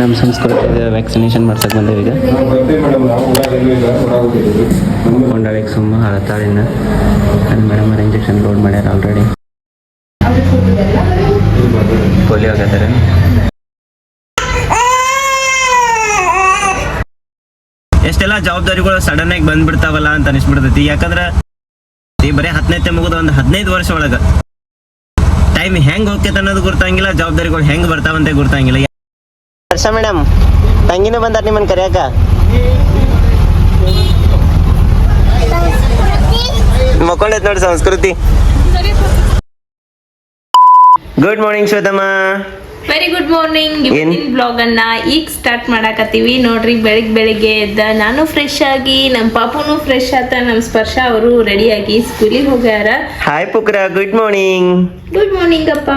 ನಮ್ಮ ಸಂಸ್ಕೃತಿ ವ್ಯಾಕ್ಸಿನೇಷನ್ ಮಾಡ್ಸಕ್ಕೆ ಬಂದೇವೆ ಈಗ. ಕೊಂಡಾಳಿಗೆ ಸುಮ್ಮ ಹಳತಾಳಿನ ಮೇಡಮ್ ಅವ್ರ ಇಂಜೆಕ್ಷನ್ ಲೋಡ್ ಮಾಡ್ಯಾರ ಆಲ್ರೆಡಿ ಪೋಲಿಯೋ ಆಗತ್ತಾರೆ ಎಷ್ಟೆಲ್ಲ ಜವಾಬ್ದಾರಿಗಳು ಸಡನ್ ಆಗಿ ಬಂದ್ಬಿಡ್ತಾವಲ್ಲ ಅಂತ ಅನಿಸ್ಬಿಡ್ತೈತಿ. ಯಾಕಂದ್ರೆ ಈ ಬರೀ ಹತ್ತನೇ ಮುಗಿದ ಒಂದು ಹದಿನೈದು ವರ್ಷ ಒಳಗೆ. ಟೈಮ್ ಹೆಂಗ್ ಹೋಗ್ತೈತೆ ಅನ್ನೋದು ಗೊತ್ತಾಗಿಲ್ಲ ಜವಾಬ್ದಾರಿಗಳು ಹೆಂಗ್ ಬರ್ತಾವಂತೆ ಗೊತ್ತಾಗಿಲ್ಲ ಹರ್ಷ ಮೇಡಮ್. ತಂಗಿನೂ ಬಂದಾರ ನಿಮ್ಮನ್ನ ಕರೆಯಾಕ? ಮಕ್ಕೊಂಡೈತ್ ನೋಡಿ Sanskriti. Good morning ಶ್ವೇತಮ್ಮ. Very good morning? ಇವತ್ತಿನ ಬ್ಲಾಗ್ ಅನ್ನ ಈಗ ಸ್ಟಾರ್ಟ್ ಮಾಡಾಕತ್ತೀವಿ. ನೋಡ್ರಿ ಬೆಳಿಗ್ ಬೆಳಿಗ್ಗೆ ಎದ್ದ ನಾನು ಫ್ರೆಶ್ ಆಗಿ ನಮ್ಮ ಪಾಪುನು ಫ್ರೆಶ್ ಆತ ನಮ್ಮ ಸ್ಪರ್ಶ ಅವರು ರೆಡಿ ಆಗಿ ಸ್ಕೂಲಿಗೆ ಹೋಗ್ಯಾರ. ಹಾಯ್ ಪುಕ್ರ ಗುಡ್ ಮಾರ್ನಿಂಗ್ ಗುಡ್ ಮಾರ್ನಿಂಗ್ ಅಪ್ಪ.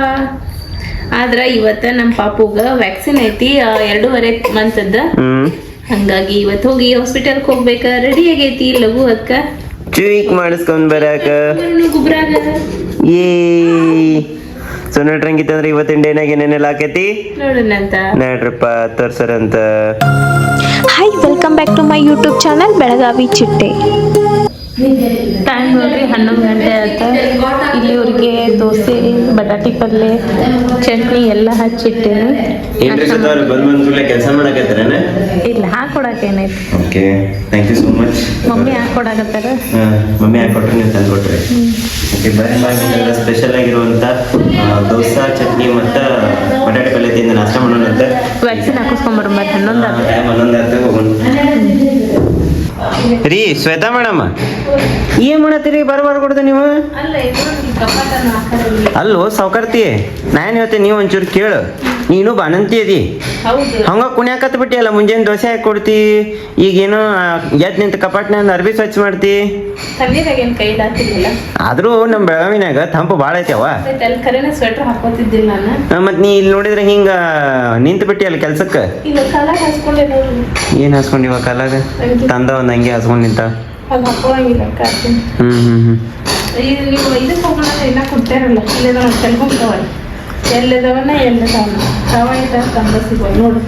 ಆದ್ರ ಇವತ್ತ ನಮ್ಮ ಪಾಪುಗ ವ್ಯಾಕ್ಸಿನ್ ಐತಿ ಎರಡೂವರೆ ಮಂತದ ಅದ ಹಂಗಾಗಿ ಇವತ್ತು ಹೋಗಿ ಹಾಸ್ಪಿಟಲ್ಗೆ ಹೋಗ್ಬೇಕ ರೆಡಿ ಆಗೈತಿ ಲಘು ಅದಕ್ಕ ಚೂಯಿಕ್ ಮಾಡಿಸ್ಕೊಂಡ್ ಬರಾಕ. ಗುಬ್ರಾಗ ಏ ಸೊ ನೋಡ್ರಂಗಿತ್ತಂದ್ರೆ ಇವತ್ತಿನ ಡೇನಾಗ ಏನೇನೆಲ್ಲ ಆಕೈತಿ? ನೋಡೋಣಂತ. ನೋಡ್ರಪ್ಪ ತೋರ್ಸರಂತ. Hi welcome back to my YouTube channel Belagavi ಚಿಟ್ಟೆ ಟೈಮ್ ನೋಡ್ರಿ ಹನ್ನೊಂದು ಗಂಟೆ ಆಯ್ತ? ಇಲ್ಲಿವ್ರಿಗೆ ದೋಸೆ ಬಟಾಟಿ ಪಲ್ಯ ಚಟ್ನಿ ಎಲ್ಲ ಹಚ್ಚಿಟ್ಟೇನೆ. ಕೆಲಸ ಮಾಡಕತ್ತಾರೇನ? ಇಲ್ಲ ಹಾಕೊಡಕ್ಕೆ ಏನೈತಿ okay thank you so much mummy ಹಾಕೊಡಕತ್ತಾರ? Mummy ಹಾಕೊಟ್ರೆ ನೀವು ತಂದು ಕೊಟ್ರಿ ಓಕೆ ಬಾಗಿಲ ಸ್ಪೆಷಲ್ ಆಗಿರುವಂತ ದೋಸೆ ಚಟ್ನಿ ಮತ್ತು ಬಟಾಟೆ ಪಲ್ಯ ತಿಂದು ನಾಷ್ಟ ಮಾಡೋಣ ಅಂತ ವ್ಯಾಕ್ಸಿನ್ ಮತ್ತೆ ಹನ್ನೊಂದು ಟೈಮ್ ಹನ್ನೊಂದು ಆಯ್ತು ಹೋಗೋಣ. ರೀ ಶ್ವೇತಾ ಮೇಡಮ್. ಏನ್ ಮಾಡತ್ತೀರಿ? ಬರಬಾರ ಕೊಡ್ದು ನೀವು? ಅಲ್ಲ ಸಾವ್ಕಾರ್ತಿ. ನಾನು ಹೇಳ್ತೀನಿ ನೀವು ಒಂಚೂರು ಕೇಳು. ನೀನು ಬಾಣಂತಿ ಅದಿ ಹಂಗ ಕುಣ್ಯಾಕತ್ ಬಿಟ್ಟಿ ಅಲ್ಲ ಮುಂಜಾನೆ ದೋಸೆ ಹಾಕಿ ಕೊಡ್ತಿ. ಈಗೇನೋ ಎದ್ ನಿಂತ ಕಪಾಟ್ನ್ಯಾಗ ಅರ್ಬಿ ಸ್ವಚ್ಛ ಮಾಡ್ತಿ. ಆದ್ರೂ ನಮ್ಮ ಬೆಳಗಾವಿನಾಗ ತಂಪು ಭಾಳ ಐತಿ ಅವ ಮತ್ ನೀ ಇಲ್ಲಿ ನೋಡಿದ್ರೆ ಹಿಂಗ ನಿಂತು ಬಿಟ್ಟಿ ಅಲ್ಲ ಕೆಲ್ಸಕ್ಕೆ? ಹ್ಮ್ ಹ್ಮ್ ಏನು ಹಾಸ್ಕೊಂಡಿವ ಕಾಲಾಗ ತಂದ ಒಂದ್ ಹಂಗೆ ಹಾಸ್ಕೊಂಡು ನಿಂತ. ಹ್ಮ್ ಹ್ಮ್ ಕಾರ್ತೀನಿ ಎಲ್ಲಿದಾವನ್ನ ಎಲ್ಲಿದಾವನ್ನ ತಾವ ಇದ್ದಾಗ ತಂದ ಸಿಗೋ ನೋಡು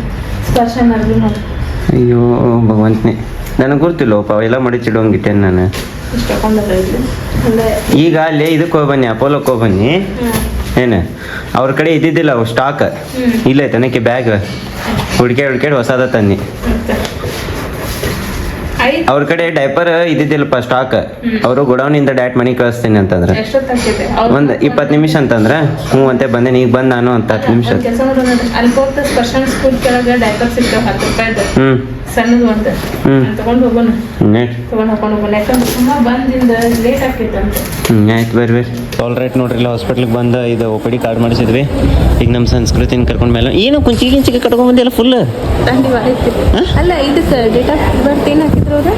ಸ್ಪರ್ಶನ ಅರ್ಬಿ ನೋಡು. ಅಯ್ಯೋ ಭಗವಂತನೇ ನನಗೆ ಗೊತ್ತಿಲ್ಲಪ್ಪ ಎಲ್ಲ ಮಡಿಚಿಡೋಂಗಿಟ್ಟೆ ನಾನು. ಈಗ ಅಲ್ಲಿ ಇದಕ್ಕೆ ಹೋಗಿ ಬನ್ನಿ ಅಪೋಲೋಕ್ಕೆ ಹೋಗಿ ಬನ್ನಿ. ಏನು? ಅವ್ರ ಕಡೆ ಇದ್ದಿದ್ದಿಲ್ಲ ಸ್ಟಾಕ್ ಇಲ್ಲ ತನಕ್ಕೆ ಬ್ಯಾಗ್ ಹುಡ್ಕ್ಯಾಡ್ ಹುಡ್ಕ್ಯಾಡ್ ಹೊಸದ ತನ್ನಿ ಅವ್ರ ಕಡೆ ಡೈಪರ್ ಇದ್ದಿದ್ದಿಲ್ಲಪ್ಪ ಸ್ಟಾಕ್ ಅವರು ಗೋಡೌನಿಂದ ಡೈರೆಕ್ಟ್ ಮನಿ ಕಳಿಸ್ತೀನಿ ಅಂತಂದ್ರೆ. ಒಂದ್ ಒಂದು ಇಪ್ಪತ್ತು ನಿಮಿಷ ಅಂತಂದ್ರೆ ಹ್ಞೂ ಅಂತ ಬಂದೆ ಈಗ ಬಂದ ನಾನು ಅಂತ ಹತ್ತು ನಿಮಿಷ ಹ್ಞೂ ಸಣ್ಣದು. ತಗೊಂಡು ಹೋಗೋಣ. ಹ್ಞೂ ತಗೊಂಡು ಹಾಕೊಂಡು ಹೋಗೋಣ. ಯಾಕಂದ್ರೆ ತುಂಬ ಬಂದಿಂದ ಲೇಟ್ ಆಕೈತಂತೆ ಹ್ಞೂ ಆಯ್ತು ಬರ್ರಿ ಬರ್ರಿ. ಆಲ್ ರೈಟ್ ನೋಡ್ರಿ ಇಲ್ಲ ಹಾಸ್ಪಿಟ್ಲಿಗೆ ಬಂದು ಇದು ಒ ಪಿ ಡಿ ಕಾರ್ಡ್ ಮಾಡಿಸಿದ್ವಿ. ಈಗ ನಮ್ಮ ಸಂಸ್ಕೃತಿನ ಕರ್ಕೊಂಡ್ ಮೇಲೆ ಏನು ಕುಂಚಿಗೆ ಗಿಂಚಿಗೆ ಕಟ್ಕೊಂಡ್ ಬಂದಿಲ್ಲ ಫುಲ್ ಅಲ್ಲ ಇದು ಡೇಟ್ ಆಫ್ ಬರ್ತ್ ಏನು ಹಾಕಿದ್ರು ಅವ್ರು?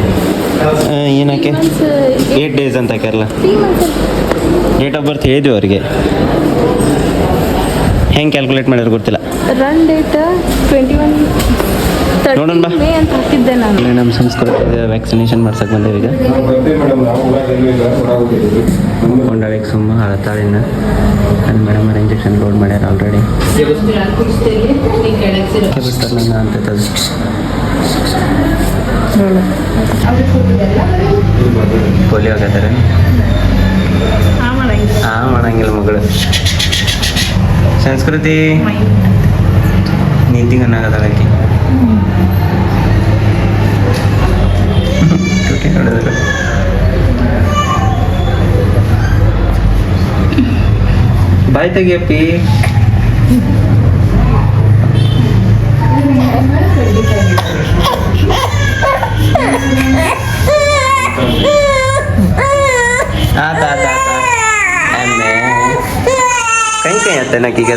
ಏನಕ್ಕೆ? ಏಟ್ ಡೇಸ್ ಅಂತ ಹಾಕ್ಯಾರಲ್ಲ? ಡೇಟ್ ಆಫ್ ಬರ್ತ್ ಹೇಳಿದ್ವಿ ಅವರಿಗೆ. ಹೆಂಗೆ ಕ್ಯಾಲ್ಕುಲೇಟ್ ಮಾಡ್ಯಾರ ಗೊತ್ತಿಲ್ಲ. ರನ್ ಡೇಟ್ ಟ್ವೆಂಟಿ ಒನ್ ನೋಡೋಣ ಬಾ. ನಮ್ಮ ಸಂಸ್ಕೃತಿ ವ್ಯಾಕ್ಸಿನೇಷನ್ ಮಾಡ್ಸಕ್ಕೆ ಬಂದೇವೆ ಈಗ. ಕೊಂಡಾಳಿಗೆ ಸುಮ್ಮ ಹಳತಾಳಿನ. ಮೇಡಮ್ ಅವ್ರ ಇಂಜೆಕ್ಷನ್ ಲೋಡ್ ಮಾಡ್ಯಾರ ಆಲ್ರೆಡಿ ಬಿಡ್ತಾರೆ ನನ್ನ ಅಂತ ಪೋಲಿಯೋ ಆಗತ್ತಾರೆ ಹಾ ಮಾಡಂಗಿಲ್ಲ. ಮಗಳು. ಸಂಸ್ಕೃತಿ. ನೀತಿಗೆ ಅನ್ನಾಗದಾಳಕಿ ತುಟಿ ನೋಡಿದ್ರೆ ಬಾಯ್ ತೆಗಿಯಪ್ಪಿ. ಆತ ಆತ ಆತ ಎಮ್ಮೆ ಕೈ ಕೈ ಆತ ನಕ್ಕೀಗ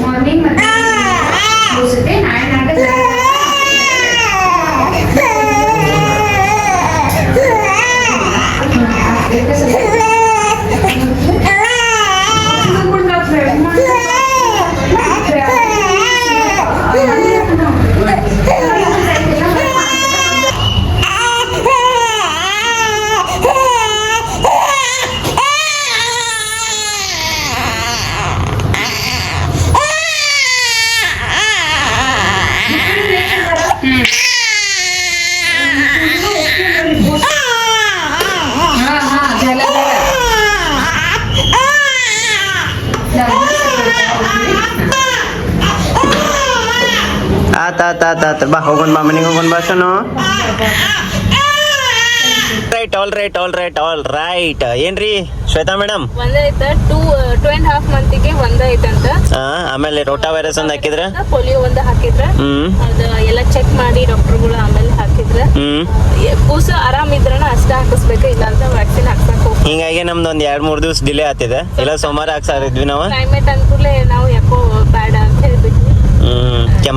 morning, ಆತ ಬಾ ಹೋಗೋಣ ಬಾ ಮನೆಗೆ ಹೋಗೋಣ ಬಾ Sanu right all right all right all right ಏನ್ರಿ ಶ್ವೇತಾ ಮೇಡಮ್? ಒಂದೇ ಐತ ಟೂ ಟೂ ಅಂಡ್ ಹಾಫ್ ಮಂತಿಗೆ ಒಂದೇ ಐತಂತ ಆಮೇಲೆ ರೋಟಾ ವೈರಸ್ ಒಂದು ಹಾಕಿದ್ರ? ಪೋಲಿಯೋ ಒಂದು ಹಾಕಿದ್ರ. ಅದ ಎಲ್ಲ ಚೆಕ್ ಮಾಡಿ ಡಾಕ್ಟರ್ಗಳು ಆಮೇಲೆ ಹಾಕಿದ್ರ. ಕೂಸ ಕೂಸು ಆರಾಮ್ ಇದ್ರನ ಅಷ್ಟೇ ಹಾಕಿಸ್ಬೇಕು ಇಲ್ಲ ಅಂತ ವ್ಯಾಕ್ಸಿನ್ ಹಾಕ್ಸಕ್ ಹೋಗ್ತೀವಿ ಹಿಂಗಾಗಿ ನಮ್ದು ಒಂದ್ ಎರಡ್ ಮೂರ್ ದಿವಸ ಡಿಲೇ ಆತಿದೆ ಇಲ್ಲ ಸೋಮವಾರ ಹಾಕ್ಸಾರಿದ್ವಿ ನಾವು. ಕ್ಲೈಮೇಟ್ ಅನ್ಕೂಲೆ ನಾವು ಯಾಕೋ ಬೇಡ ಅಂತ ಹೇಳ್ಬಿಟ್ವಿ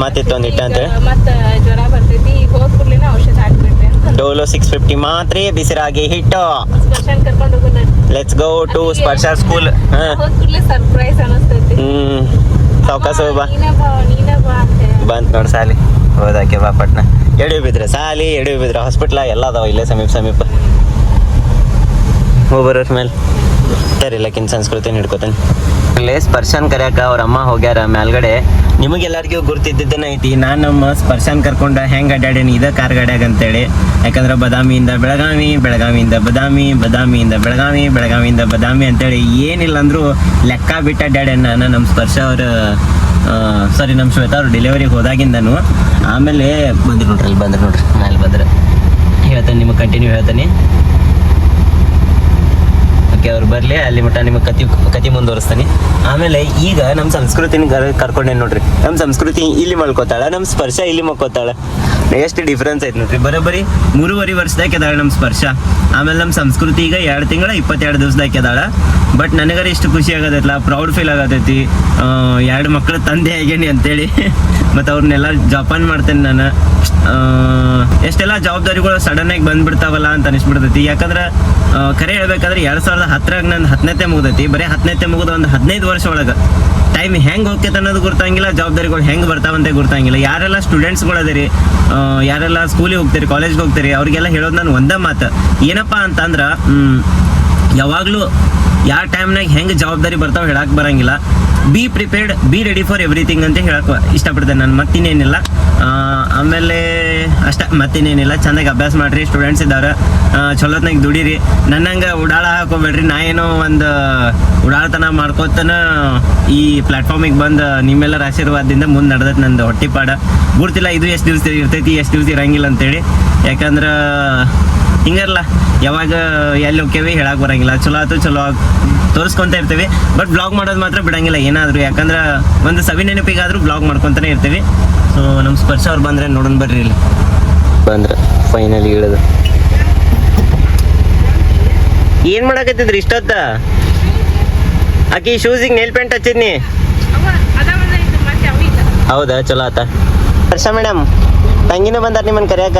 ಹ್ಮ್ ಕೆಮ್ಮಾತಿತ್ತು ಒಂದ್ ಇಟ್ಟ ಅಂತ ಈಗ ಜ್ವರ ಬರ್ತೈತಿ. ಈಗ ಹೋದ್ ಕೂಡ್ಲೇನ ಔಷಧ ಹಾಕ್ಬಿಡ್ರಿ ಡೋಲೋ ಸಿಕ್ಸ್ ಫಿಫ್ಟಿ ಮಾತ್ರ ಬಿಸಿರಾಗಿ ಹಿಟ್ಟು. ಸ್ಪರ್ಶನ್ ಕರ್ಕೊಂಡು ಹೋಗೋಣ. Let's go to Sparsha school ಹೋದ್ ಕೂಡ್ಲೆ ಸರ್ಪ್ರೈಸ್ ಅನಿಸ್ತೈತಿ. ಹ್ಮ್. ಸಾವ್ಕಾಸ ಬಾ ಬಂತ್ ನೋಡ್ ಸಾಲಿ. ಹೋದಾಕೆ ಬಾ ಪಟ್ನ. ಎಡಿ ಬಿದ್ರೆ ಸಾಲಿ ಎಡಿ ಬಿದ್ರೆ ಹಾಸ್ಪಿಟ್ಲ ಎಲ್ಲ ಅದಾವ ಇಲ್ಲೇ ಸಮೀಪ ಸಮೀಪ. ಹೋಗ್ಬರೋರ್ ಮೇಲೆ. ಸರಿ ಲಕ್ಕಿನ ಸಂಸ್ಕೃತಿ ಹಿಡ್ಕೊತಾನೆ ಇಲ್ಲೇ ಸ್ಪರ್ಶನ್ ಕರ್ಯಾಕ ಅವ್ರ ಅಮ್ಮ ಹೋಗ್ಯಾರ ಮೇಲ್ಗಡೆ ನಿಮಗೆಲ್ಲರಿಗೂ ಗುರ್ತಿದ್ದನ ಐತಿ, ನಾನು ನಮ್ಮ ಸ್ಪರ್ಶನ್ ಕರ್ಕೊಂಡ ಹೆಂಗ್ ಅಡ್ಡಾಡೇನಿ ಇದ ಕಾರ್ ಗಾಡ್ಯಾಗ ಅಂತೇಳಿ. ಯಾಕಂದ್ರೆ ಬದಾಮಿಯಿಂದ ಬೆಳಗಾವಿ, ಬೆಳಗಾವಿಯಿಂದ ಬದಾಮಿ, ಬದಾಮಿಯಿಂದ ಬೆಳಗಾವಿ, ಬೆಳಗಾವಿಯಿಂದ ಬದಾಮಿ ಅಂತೇಳಿ ಏನಿಲ್ಲ ಅಂದ್ರೂ ಲೆಕ್ಕ ಬಿಟ್ಟು ಅಡ್ಡಾಡೇನ ನಾನು ನಮ್ಮ ಸ್ಪರ್ಶ ಅವ್ರ ಸಾರಿ ನಮ್ಮ ಶ್ವೇತಾ ಅವ್ರು ಡೆಲಿವರಿಗೆ ಹೋದಾಗಿಂದನು. ಆಮೇಲೆ ಬಂದ್ರು ನೋಡ್ರಿ, ಅಲ್ಲಿ ಬಂದ್ರು ನೋಡ್ರಿ ಮೇಲೆ ಬಂದ್ರೆ. ಹೇಳ್ತೇನೆ ನಿಮಗೆ ಕಂಟಿನ್ಯೂ ಹೇಳ್ತೇನೆ. ಓಕೆ ಅವ್ರು ಬರಲಿ, ಅಲ್ಲಿ ಮಟ್ಟ ನಿಮಗೆ ಕತಿ ಕತಿ ಮುಂದುವರಿಸ್ತಾನೆ. ಆಮೇಲೆ ಈಗ ನಮ್ಮ ಸಂಸ್ಕೃತಿನ ಕರ್ಕೊಂಡೇನು ನೋಡ್ರಿ. ನಮ್ಮ ಸಂಸ್ಕೃತಿ ಇಲ್ಲಿ ಮಲ್ಕೋತಾಳ, ನಮ್ಮ ಸ್ಪರ್ಶ ಇಲ್ಲಿ ಮಲ್ಕೋತಾಳ. ಎಷ್ಟು ಡಿಫ್ರೆನ್ಸ್ ಐತೆ ನೋಡ್ರಿ. ಬರೋಬ್ಬರಿ ಮೂರುವರೆ ವರ್ಷದಾಗ ಎದಾಳ ನಮ್ಮ ಸ್ಪರ್ಶ. ಆಮೇಲೆ ನಮ್ಮ ಸಂಸ್ಕೃತಿ ಈಗ ಎರಡು ತಿಂಗಳ ಇಪ್ಪತ್ತೆರಡು ದಿವಸದಾಗ ಎದಾಳ ಬಟ್ ನನಗರ ಇಷ್ಟು ಖುಷಿ ಆಗತೈತಲ್ಲ ಪ್ರೌಡ್ ಫೀಲ್ ಆಗತೈತಿ. ಎರಡು ಮಕ್ಕಳು ತಂದೆ ಆಗೇನಿ ಅಂತೇಳಿ. ಮತ್ತು ಅವ್ರನ್ನೆಲ್ಲ ಜಪಾನ್ ಮಾಡ್ತೇನೆ ನಾನು. ಎಷ್ಟೆಲ್ಲ ಜವಾಬ್ದಾರಿಗಳು ಸಡನ್ ಆಗಿ ಬಂದ್ಬಿಡ್ತಾವಲ್ಲ ಅಂತ ಅನಿಸ್ಬಿಡ್ತೈತಿ. ಯಾಕಂದ್ರೆ ಕರೆ ಹೇಳ್ಬೇಕಾದ್ರೆ ಎರಡು ಸಾವಿರದ ಹತ್ತರಾಗ ನಂದು ಹತ್ತನೇತೆ ಮುಗ್ದೈತಿ. ಬರೀ ಹತ್ತನೇತೆ ಮುಗಿದ ಒಂದು ಹದಿನೈದು ವರ್ಷ ಒಳಗೆ. ಟೈಮ್ ಹೆಂಗ್ ಹೋಗ್ತೈತೆ ಅನ್ನೋದು ಗೊತ್ತಾಗಿಲ್ಲ ಜವಾಬ್ದಾರಿಗಳು ಹೆಂಗ್ ಬರ್ತಾವಂತೆ ಗೊತ್ತಾಗಿಲ್ಲ ಯಾರೆಲ್ಲ ಸ್ಟೂಡೆಂಟ್ಸ್ಗಳು ಅದಿರಿ ಆ, ಯಾರೆಲ್ಲ ಸ್ಕೂಲಿಗೆ ಹೋಗ್ತೀರಿ ಕಾಲೇಜ್ಗೆ ಹೋಗ್ತೀರಿ ಅವ್ರಿಗೆಲ್ಲ ಹೇಳೋದು ನಾನು ಒಂದೇ ಮಾತು. ಏನಪ್ಪಾ ಅಂತಂದ್ರೆ ಯಾವಾಗಲೂ ಯಾವ ಟೈಮ್ನಾಗ ಹೆಂಗೆ ಜವಾಬ್ದಾರಿ ಬರ್ತಾವೆ ಹೇಳಕ್ಕೆ ಬರಂಗಿಲ್ಲ. Be prepared be ready for everything ಅಂತ ಹೇಳಕ್ ಇಷ್ಟಪಡ್ತೇನೆ ನಾನು, ಮತ್ತಿನ್ನೇನಿಲ್ಲ. ಆಮೇಲೆ ಅಷ್ಟ, ಮತ್ತಿನ್ನೇನಿಲ್ಲ. ಚೆನ್ನಾಗಿ ಅಭ್ಯಾಸ ಮಾಡಿರಿ ಸ್ಟೂಡೆಂಟ್ಸ್ ಇದ್ದಾರೆ. ಚಲೋತ್ನಾಗ ದುಡೀರಿ. ನನ್ನಂಗೆ ಉಡಾಳ ಹಾಕೋಬೇಡ್ರಿ. ನಾ ಏನೋ ಒಂದು ಉಡಾಳತನ ಮಾಡ್ಕೋತನ ಈ ಪ್ಲಾಟ್ಫಾರ್ಮಿಗೆ ಬಂದು ನಿಮ್ಮೆಲ್ಲರ ಆಶೀರ್ವಾದದಿಂದ ಮುಂದೆ ನಡೆದೈತೆ ನಂದು ಹೊಟ್ಟಿಪಾಡ. ಗುರ್ತಿಲ್ಲ, ಇದು ಎಷ್ಟು ದಿವಸ ಇರ್ತೈತಿ, ಎಷ್ಟು ದಿವಸ ಇರಂಗಿಲ್ಲ ಅಂತೇಳಿ. ಯಾಕಂದ್ರೆ ಹಿಂಗಲ್ಲ ಯಾವಾಗ ಎಲ್ಲಿ ಹೋಗ್ತೇವೆ ಹೇಳಕ್ ಬರಂಗಿಲ್ಲ. ಚಲೋ ಆತು, ಚಲೋ ತೋರಿಸ್ಕೊಂತ ಇರ್ತೀವಿ. ಬಟ್ ಬ್ಲಾಗ್ ಮಾಡೋದು ಮಾತ್ರ ಬಿಡಂಗಿಲ್ಲ, ಏನಾದರೂ. ಯಾಕಂದ್ರೆ ಒಂದು ಸವಿ ನೆನಪಿಗಾದ್ರೂ ಬ್ಲಾಗ್ ಮಾಡ್ಕೊಂತಾನೆ ಇರ್ತೀವಿ. ಸೊ ನಮ್ಮ ಸ್ಪರ್ಶ ಅವ್ರು ಬಂದ್ರೆ ನೋಡೋಣ ಬರ್ರಿ ಇಲ್ಲಿ. ಬಂದ್ರೆ ಫೈನಲ್ ಇಳಿದು. ಏನು ಮಾಡಕತ್ತಿದ್ರಿ ಇಷ್ಟೊತ್ತ? ಆಕಿ ಶೂಸಿಗೆ ನೇಲ್ ಪೇಂಟ್ ಹಚ್ಚಿದ್ನಿ. ಹೌದಾ, ಚಲೋ ಆತ. ಹರ್ಷ ಮೇಡಮ್ ತಂಗಿನೂ ಬಂದಾರ ನಿಮ್ಮನ್ನು ಕರ್ಯಾಕ?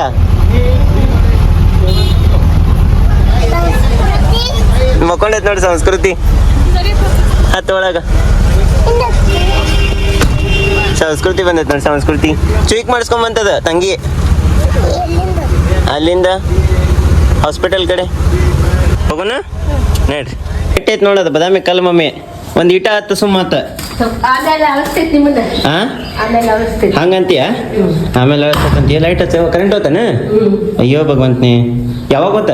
ಮಕ್ಕೊಂಡೈತ್ ನೋಡಿ ಸಂಸ್ಕೃತಿ. ಹತ್ತೊಳಗ ಸಂಸ್ಕೃತಿ ಬಂದೈತ್ ನೋಡಿ ಸಂಸ್ಕೃತಿ. ಚುಯಿಕ್ ಮಾಡಿಸ್ಕೊಂಬಂತದ ತಂಗಿ? ಅಲ್ಲಿಂದ ಹಾಸ್ಪಿಟಲ್ ಕಡೆ. ಹೋಗೋಣ? ನೋಡ್ರಿ. ಇಟ್ಟೈತ್ ನೋಡೋದ ಬದಾಮಿ ಕಲ್ ಮಮ್ಮಿ. ಒಂದ್ ಇಟ ಹತ್ತು ಸುಮ್ಮತ್ತ ಹಂಗಂತೀಯ? ಆಮೇಲೆ ಲೈಟ್ ಹಚ್ಚ ಕರೆಂಟ್ ಹೋತಾನ? ಅಯ್ಯೋ ಭಗವಂತನೇ. ಯಾವಾಗ ಗೊತ್ತ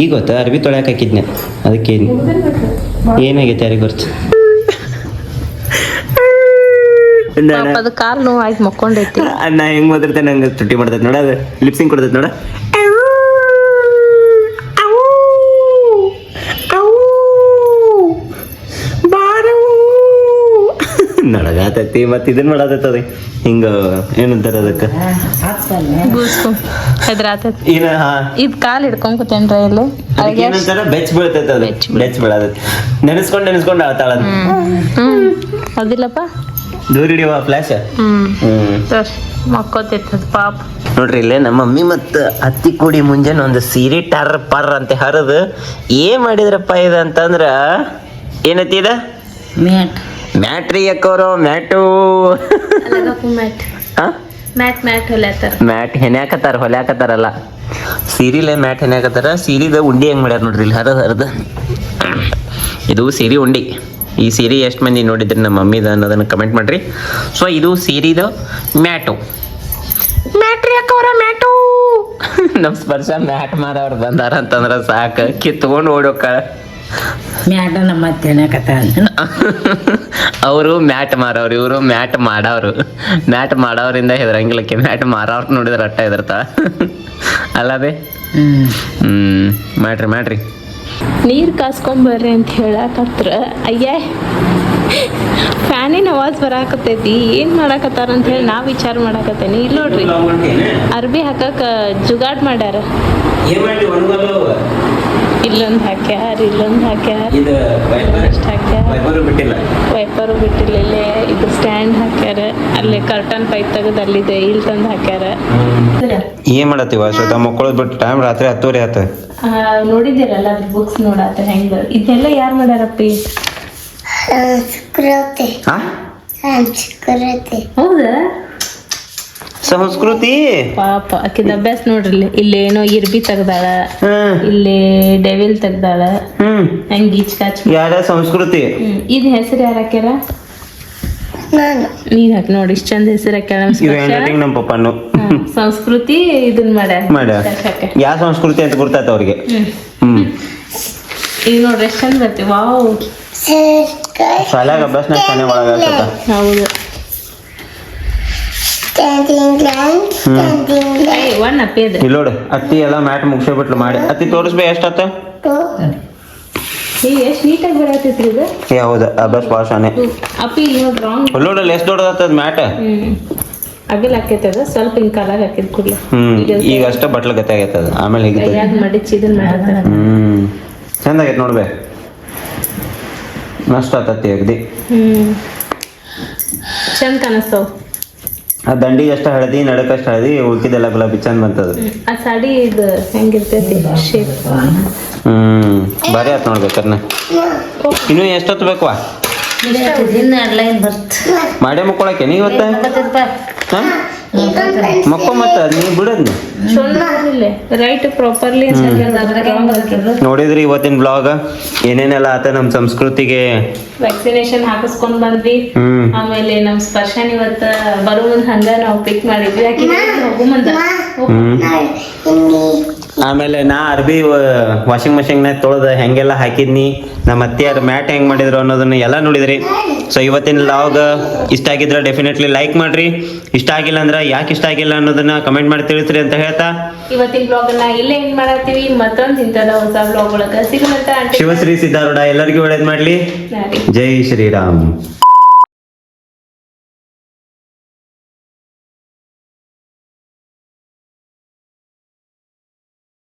ಈಗ ಗೊತ್ತಾ? ಅರ್ಬಿ ತೊಳ್ಯಾಕ ಹಾಕಿದ್ನೆ. ಅದಕ್ಕೆ ಏನಾಗೈತೆ ಯಾರಿಗೆ ಗೊತ್ತು? ಪಾಪ ಅದು ಕಾಲ್ ನೋವು ಆಯ್ತು ಮಕ್ಕೊಂಡೈತಿ. ನಾ ಹೆಂಗ್ ಮಾತಾಡ್ತೇನೆ? ನಂಗೆ ತುಟ್ಟಿ ಮಾಡ್ತೈತೆ ನೋಡ ಅದು ಲಿಪ್ಸಿಂಗ್ ಕೊಡ್ತೈತೆ ನೋಡ. ನಡಗಾತೈತಿ ಮತ್ತೆ ಇದನ್ ಮಾಡತೈತದ. ಹಿಂಗ ಏನಂತಾರ ಅದಕ್ಕೆ? ಏನ ಹಾ. ಇದ್ ಕಾಲ್ ಹಿಡ್ಕೊಂಡ್ ಕೂತೇನ್ರ ಇಲ್ಲಿ? ಅದಕ್ಕೆ ಏನಂತಾರ? ಬೆಚ್ ಬೀಳ್ತೈತೆ ಅದು. ಬೆಚ್ ಬೆಚ್ ಬೀಳತೈತಿ. ನೆನೆಸ್ಕೊಂಡ್ ನೆನೆಸ್ಕೊಂಡ್ ಆಳ್ತಾಳ ಹ್ಮ್. ಅದಿಲ್ಲಪ್ಪ. ದೂರ ಹಿಡಿಯುವ ಫ್ಲಾಶ್ ಮಕ್ಕೋತೈತದ ಪಾಪ. ನೋಡ್ರಿ ಇಲ್ಲೇ ನಮ್ಮ ಮಮ್ಮಿ ಮತ್ತು ಅತ್ತಿ ಕೂಡಿ ಮುಂಜಾನೆ ಒಂದು ಸೀರೆ ಟರ್ ಪರ್ ಅಂತ ಹರದು ಏನ್ ಮಾಡಿದ್ರಪ್ಪ ಇದು ಅಂತಂದ್ರ ಏನತಿ ಇದ? ಮ್ಯಾಟ್. ಮ್ಯಾಟ್ರಿ ಯಾಕೋರು ಮ್ಯಾಟು. ಮ್ಯಾಟ್? ಮ್ಯಾಟ್ ಮ್ಯಾಟ್ ಹೊಲ್ಯಾತಾರ ಮ್ಯಾಟ್ ಹೊಲ್ಯಾಕತ್ತಾರಲ್ಲ. ಸೀರಿಲೆ ಮ್ಯಾಟ್ ಹೆಣ್ಯಾಕತ್ತಾರ ಸೀರಿದ ಉಂಡಿ ಹೆಂಗ್ ಮಾಡ್ಯಾರ ನೋಡ್ರಿ ಇಲ್ಲಿ ಹರದ ಹರದ. ಇದು ಸೀರಿ ಉಂಡಿ. ಈ ಸೀರೆ ಎಷ್ಟು ಮಂದಿ ನೋಡಿದ್ರಿ ನಮ್ಮ ಮಮ್ಮಿದ ಅನ್ನೋದನ್ನ ಕಮೆಂಟ್ ಮಾಡ್ರಿ. ಸೊ ಇದು ಸೀರಿದ ಮ್ಯಾಟು. ಮ್ಯಾಟ್ರಿ ಹಾಕೋರ ಮ್ಯಾಟು. ನಮ್ಮ ಸ್ಪರ್ಶ ಮ್ಯಾಟ್ ಮಾರವ್ರು ಬಂದಾರ ಅಂತಂದ್ರೆ ಸಾಕು. ಕಿತ್ಕೊಂಡು ಓಡೋಕ್ಕಾಳ. ಮ್ಯಾಟ ನಮ್ಮ ತಿನ್ನಕತ್ತ ಅವರು ಮ್ಯಾಟ್ ಮಾರವ್ರು ಇವರು ಮ್ಯಾಟ್ ಮಾಡವ್ರು. ಮ್ಯಾಟ್ ಮಾಡವ್ರಿಂದ ಹೆದರಂಗಿಲ್ಲಕ್ಕೆ ಮ್ಯಾಟ್ ಮಾರವ್ರ ನೋಡಿದ್ರೆ ಅಟ್ಟ ಹೆದರ್ತ. ಅಲ್ಲದೆ? ಹ್ಮ್. ಹ್ಮ್ ಮಾಡ್ರಿ ಮಾಡ್ರಿ. ನೀರು ಕಾಸ್ಕೊಂಬರ್ರಿ ಅಂತ ಹೇಳಕತ್ರ. ಅಯ್ಯ ಫ್ಯಾನಿನ ಅವಾಜ್ ಬರಾಕತ್ತೈತಿ. ಏನು ಮಾಡಾಕತ್ತಾರ ಅಂತ ಹೇಳಿ ನಾ ವಿಚಾರ ಮಾಡಾಕತ್ತೇನಿ. ಇಲ್ಲಿ ನೋಡ್ರಿ ಅರ್ಬಿ ಹಾಕಕ್ಕೆ ಜುಗಾಡ್ ಮಾಡ್ಯಾರ. ಇಲ್ಲೊಂದು ಹಾಕ್ಯಾರ ಇಲ್ಲೊಂದು ಹಾಕ್ಯಾರ. ಇದು ಇಷ್ಟು ಹಾಕ್ಯಾರ. ಬಿಟ್ಟಿಲ್ಲ? ವೈಪರು ಬಿಟ್ಟಿಲ್ಲ ಇಲ್ಲೇ ಇದು ಸ್ಟ್ಯಾಂಡ್ ಹಾಕ್ಯಾರ. ಅಲ್ಲಿ ಕರ್ಟನ್ ಪೈಪ್ ತೆಗೆದು ಅಲ್ಲಿದೆ ಇಲ್ಲಿ ತಂದು ಹಾಕ್ಯಾರ. ಏನ್ ಮಾಡತ್ತೀವ? ಸ್ವತಃ ಮಕ್ಕಳು ಬಿಟ್ಟು ಟೈಮ್ ರಾತ್ರಿ ಹತ್ತುವರೆ ಆತ. ನೋಡಿದಿರಲ್ಲ ಅದ್ರ ಬುಕ್ಸ್ ನೋಡತ್ತ ಹೆಂಗ? ಇದೆಲ್ಲ ಯಾರು ಮಾಡ್ಯಾರಪ್ಪಿ? ಸಂಸ್ಕೃತಿ ಆ? ಸಂಸ್ಕೃತಿ ಹೌದಾ? ಸಂಸ್ಕೃತಿ? ಪಾಪ ಆಕಿದ ಅಭ್ಯಾಸ ನೋಡ್ರಿ ಇಲ್ಲಿ. ಇಲ್ಲಿ ಏನೋ ಇರ್ಬಿ ತೆಗ್ದಾಳ ಇಲ್ಲಿ ಡೆವಿಲ್ ತೆಗ್ದಾಳ ಹ್ಮ್. ಹೆಂಗ್ ಗೀಚ್ ಕಾಚ್ ಯಾರ ಸಂಸ್ಕೃತಿ? ಇದ್ ಹೆಸರು ಯಾರ ಹಾಕ್ಯಾರ? ನಾನು. ನೀನ್ ಹಾಕಿ ನೋಡಿ ಇಷ್ಟ ಚಂದ ಹೆಸರು ಹಾಕ್ಯಾಳ ನಮ್ಮ ಪಪ್ಪನು. ಸಂಸ್ಕೃತಿ ಇದನ್ ಮಾಡ್ಯಾರ ಮಾಡ್ಯಾರ. ಯಾವ ಸಂಸ್ಕೃತಿ ಅಂತ ಗೊತ್ತಾತ ಅವ್ರಿಗೆ? ಹ್ಮ್. ಈಗ ನೋಡ್ರಿ ಎಷ್ಟು ಚಂದ ಬರ್ತೀವಿ ವಾವ್. ಶಾಲ್ಯಾಗ ಅಭ್ಯಾಸ ಒಳಗಾಗ್ತದ ಹೌದು. ಇಲ್ಲಿ ನೋಡು ಅತ್ತಿ ಎಲ್ಲ ಮ್ಯಾಟ್ ಮುಗಿಸ್ಬಿಟ್ಲು ಮಾಡಿ. ಅತ್ತಿ ತೋರಿಸ್ಬೇ ಎಷ್ಟಾತ ಹೌದ ನೋಡ್ರಿ ರಾಂಗ್ ಇಲ್ಲಿ ನೋಡಲ್ಲ ಎಷ್ಟು ದೊಡ್ಡದಾತದ ಮ್ಯಾಟ್ ಅಗಲ್ ಹಾಕೈತದ ಸ್ವಲ್ಪ ಹಿಂಗ್ ಕಾಲಾಗ ಹಾಕಿದ್ ಕೂಡ್ಲ. ಈಗ ಅಷ್ಟ. ಬಟ್ಲ ಗತೆ ಆಗೈತದ ಆಮೇಲೆ ಹೀಗೆ ಮಡಿಚಿ ಇದನ್ ಮಾಡತ್ತಾರ ಹ್ಮ್. ಚಂದ ಆಗೈತೆ ನೋಡ್ಬೇ ನಷ್ಟ ಆತತಿ ಅಗ್ದಿ. ಹ್ಮ್. ಚಂದ ಕಾಣಿಸ್ತಾವ. ಆ ದಂಡಿಗೆ ಅಷ್ಟ ಹಳದಿ ನಡಕಷ್ಟ ಹಳದಿ ಉಳ್ಕಿದೆಲ್ಲ ಗುಲಾಬಿ ಚಂದ ಬಂತದ. ಆ ಸಾಡಿ ಇದು ಹೆಂಗಿರ್ತೈತಿ? ಶೇಪ್ ಹ್ಮ್ ಬಾರಿ ಆತ್ ನೋಡ್ಬೇಕನ್ನ ಇನ್ನು ಎಷ್ಟೊತ್ತು ಬೇಕವಾ? ದಿನ ಲೈನ್ ಬರ್ತ. ಮಾಡೇ ಮುಕ್ಕೊಳಕ್ಕೆ ನೀ ಇವತ್ತ? ಹಾ? ಮಕ್ಕೊ ಮತ್ತ ನೀ ಬಿಡದ್ ರೈಟ್ ಪ್ರಾಪರ್ಲಿ ನೋಡಿದ್ರಿ ಇವತ್ತಿನ ಬ್ಲಾಗ್ ಏನೇನೆಲ್ಲ ಆತ ನಮ್ಮ ಸಂಸ್ಕೃತಿಗೆ? ವ್ಯಾಕ್ಸಿನೇಷನ್ ಹಾಕಿಸ್ಕೊಂಡ್ ಬಂದ್ವಿ. ಆಮೇಲೆ ನಮ್ ಸ್ಪರ್ಶನ್ ಇವತ್ತ ಬರೋ ಹಂಗ ನಾವು ಪಿಕ್ ಮಾಡಿದ್ವಿ. ಯಾಕೆ ಹೋಗು ಆಮೇಲೆ ನಾ ಅರ್ಬಿ ವಾಷಿಂಗ್ ಮಷಿನ್ ತೊಳೆದ ಹೆಂಗೆಲ್ಲ ಹಾಕಿದ್ನಿ ನಮ್ಮ ಅತ್ತೆಯವ್ರ ಮ್ಯಾಟ್ ಹೆಂಗ್ ಮಾಡಿದ್ರು ಅನ್ನೋದನ್ನ ಎಲ್ಲ ನೋಡಿದ್ರಿ. ಸೊ ಇವತ್ತಿನ ಲಾಗ್ ಇಷ್ಟ ಆಗಿದ್ರೆ ಡೆಫಿನೆಟ್ಲಿ ಲೈಕ್ ಮಾಡ್ರಿ. ಇಷ್ಟ ಆಗಿಲ್ಲ ಅಂದ್ರೆ ಯಾಕೆ ಇಷ್ಟ ಆಗಿಲ್ಲ ಅನ್ನೋದನ್ನ ಕಮೆಂಟ್ ಮಾಡಿ ತಿಳಿಸ್ರಿ ಅಂತ ಹೇಳ್ತಾ. ಇವತ್ತಿನ ಬ್ಲಾಗ್ ಅನ್ನ ಇಲ್ಲೇ ಎಂಡ್ ಮಾಡತ್ತೀವಿ. ಮತ್ತೊಂದ್ ಹೊಸ ಬ್ಲಾಗ್ ಒಳಗ ಸಿಗುವಂತ ಶಿವಶ್ರೀ ಸಿದ್ದಾರೂಢ ಎಲ್ಲರಿಗೂ ಒಳ್ಳೇದ್ ಮಾಡ್ಲಿ. ಜೈ ಶ್ರೀರಾಮ್.